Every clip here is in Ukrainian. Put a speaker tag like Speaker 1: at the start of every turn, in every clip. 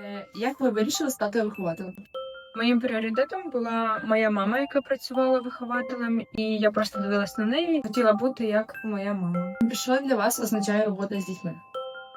Speaker 1: Е, Як ви вирішили стати вихователем?
Speaker 2: Моїм пріоритетом була моя мама, яка працювала вихователем, і я просто дивилась на неї. Хотіла бути як моя мама.
Speaker 1: Що для вас означає робота з дітьми?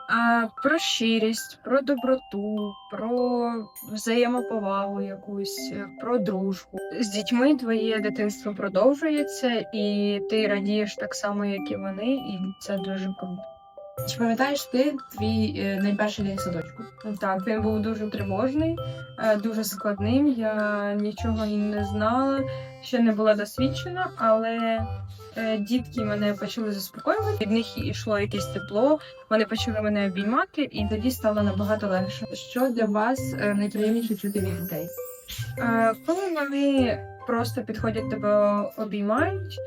Speaker 2: А про щирість, про доброту, про взаємоповагу якусь, про дружбу. З дітьми твоє дитинство продовжується, і ти радієш так само, як і вони, і це дуже круто.
Speaker 1: Чи пам'ятаєш ти твій е, найперший день в садочку?
Speaker 2: Так, він був дуже тривожний, е, дуже складним. Я нічого і не знала, ще не була досвідчена, але е, дітки мене почали заспокоювати. Від них йшло якесь тепло. Вони почали мене обіймати, і тоді стало набагато легше.
Speaker 1: Що для вас е, найприємніше чути від дітей?
Speaker 2: Е, Коли вони просто підходять тебе обіймають,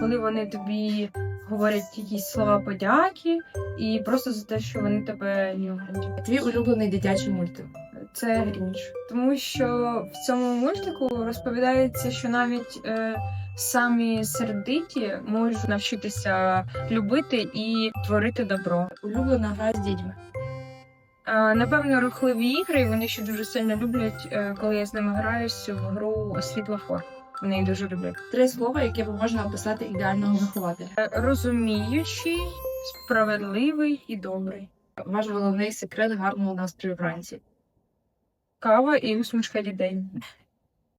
Speaker 2: коли вони тобі говорять якісь слова подяки, і просто за те, що вони тебе люблять.
Speaker 1: Твій улюблений дитячий мультик.
Speaker 2: Це Грінч. Тому що в цьому мультику розповідається, що навіть е, самі сердиті можуть навчитися любити і творити добро.
Speaker 1: Улюблена гра з дітьми.
Speaker 2: Е, напевно, рухливі ігри вони ще дуже сильно люблять, е, коли я з ними граюсь в гру світлофор. Вони неї дуже люблю.
Speaker 1: Три слова, якими можна описати ідеального вихователя.
Speaker 2: Е, Розуміючий, справедливий і добрий.
Speaker 1: Ваш головний секрет гарного настрою вранці.
Speaker 2: Кава і усмішка дітей.